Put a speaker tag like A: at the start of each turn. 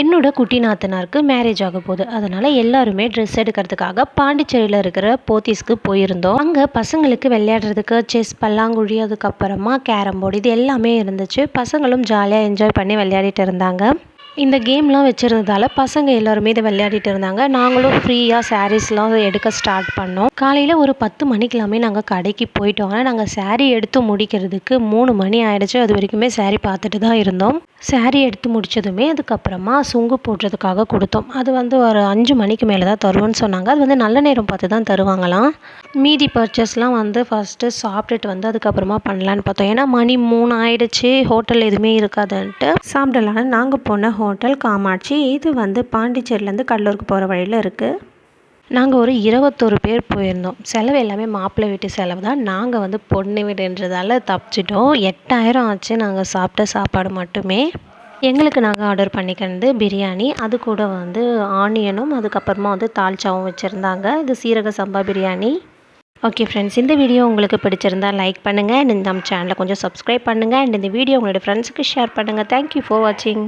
A: என்னோட குட்டி நாத்தனாருக்கு மேரேஜ் ஆக போகுது. அதனால் எல்லாருமே ட்ரெஸ் எடுக்கிறதுக்காக பாண்டிச்சேரியில் இருக்கிற போத்தீஸ்க்கு போயிருந்தோம். அங்கே பசங்களுக்கு விளையாடுறதுக்கு செஸ் பல்லாங்குழி அதுக்கப்புறமா கேரம் போர்டு இது எல்லாமே இருந்துச்சு. பசங்களும் ஜாலியாக என்ஜாய் பண்ணி விளையாடிட்டு இருந்தாங்க. இந்த கேம்லாம் வச்சுருந்ததால பசங்க எல்லாருமே இதை விளையாடிட்டு இருந்தாங்க. நாங்களும் ஃப்ரீயாக சாரீஸ்லாம் எடுக்க ஸ்டார்ட் பண்ணோம். காலையில் ஒரு பத்து மணிக்கெல்லாமே நாங்கள் கடைக்கு போயிட்டோம். ஆனால் நாங்கள் சாரீ எடுத்து முடிக்கிறதுக்கு மூணு மணி ஆயிடுச்சு. அது வரைக்குமே சாரீ பார்த்துட்டு தான் இருந்தோம். சாரீ எடுத்து முடிச்சதுமே அதுக்கப்புறமா சுங்கு போடுறதுக்காக கொடுத்தோம். அது வந்து ஒரு அஞ்சு மணிக்கு மேலே தான் தருவோன்னு சொன்னாங்க. அது வந்து நல்ல நேரம் பார்த்து தான் தருவாங்களாம். மீதி பர்ச்சேஸ்லாம் வந்து ஃபஸ்ட்டு சாப்பிட்டுட்டு வந்து அதுக்கப்புறமா பண்ணலான்னு பார்த்தோம். ஏன்னா மணி மூணு ஆயிடுச்சு ஹோட்டல் எதுவுமே இருக்காதுன்ட்டு. சாப்பிடலான்னு நாங்கள் போன ஹோட்டல் காமாட்சி. இது வந்து பாண்டிச்சேரியிலேருந்து கடலூருக்கு போகிற வழியில் இருக்குது நாங்கள் ஒரு இருபத்தொரு பேர் போயிருந்தோம். செலவு எல்லாமே மாப்பிள்ளை வீட்டு செலவு தான். நாங்கள் வந்து பொண்ணு வீடுன்றதால தப்பிச்சிட்டோம். எட்டாயிரம் ஆச்சு நாங்கள் சாப்பிட்ட சாப்பாடு மட்டுமே. எங்களுக்கு நாங்கள் ஆர்டர் பண்ணிக்கிறது பிரியாணி அது கூட வந்து ஆனியனும் அதுக்கப்புறமா வந்து தால்ச்சாவும் வச்சுருந்தாங்க. இது சீரக சம்பா பிரியாணி. ஓகே ஃப்ரெண்ட்ஸ் இந்த வீடியோ உங்களுக்கு பிடிச்சிருந்தா லைக் பண்ணுங்கள் அண்ட் இந்த நம்ம சேனலை கொஞ்சம் சப்ஸ்கிரைப் பண்ணுங்கள் அண்ட் இந்த வீடியோ உங்களோட ஃப்ரெண்ட்ஸுக்கு ஷேர் பண்ணுங்கள் தேங்க்யூ ஃபார் வாட்சிங்